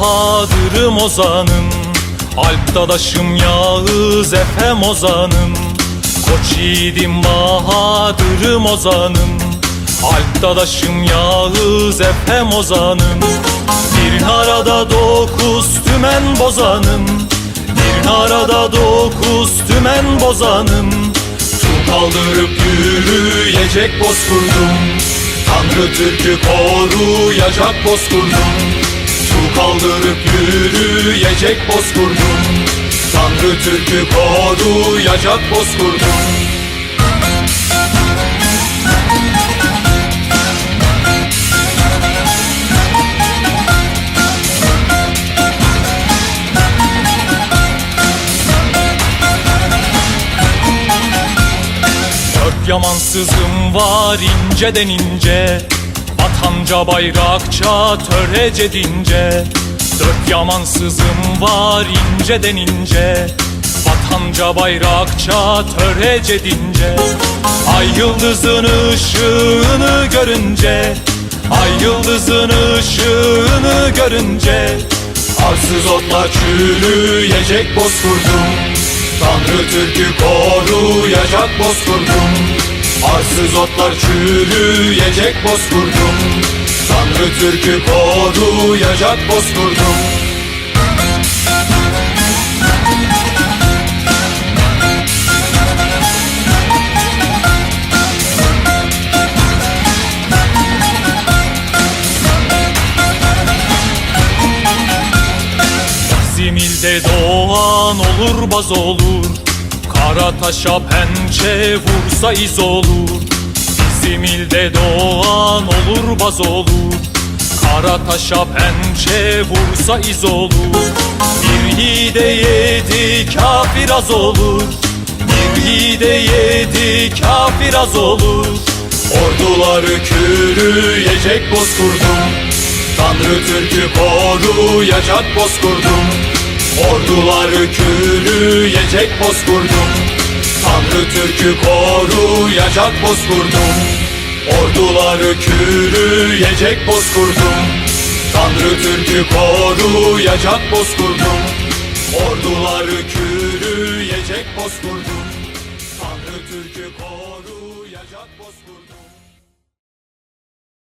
Bahadır'ım ozanım Alp dadaşım Yağız Efem ozanım Koç yiğidim Bahadır'ım ozanım Alp dadaşım Yağız Efem ozanım Bir arada dokuz tümen bozanım. Bir arada dokuz tümen bozanım. Su kaldırıp yürüyecek bozkurdum. Tanrı Türk'ü koruyacak bozkurdum Su kaldırıp yürüyecek bozkurdum. Tanrı Türk'ü koruyacak bozkurdum. Dört yamansızım var inceden ince Vatanca bayrakça törece dince. Dört yamansızım var ince. Vatanca bayrakça törece dince. Ay yıldızın ışığını görünce Ay yıldızın ışığını görünce. Arsız otlar çürüyecek bozkurdum. Tanrı Türk'ü koruyacak bozkurdum Arsız otlar çürüyecek bozkurdum. Tanrı Türk'ü koruyacak bozkurdum. Bizim ilde doğan olur baz olur Kara taşa pençe vursa iz olur. Bizim ilde doğan olur baz olur. Kara taşa pençe vursa iz olur. Bir yiğide yedi kafir az olur. Bir yiğide yedi kafir az olur. Orduları kürüyecek bozkurdum. Tanrı Türk'ü koruyacak bozkurdum Orduları kürüyecek bozkurdum. Tanrı Türk'ü koruyacak bozkurdum. Orduları kürüyecek bozkurdum. Tanrı Türk'ü koruyacak bozkurdum. Orduları kürüyecek bozkurdum. Tanrı Türk'ü koruyacak bozkurdum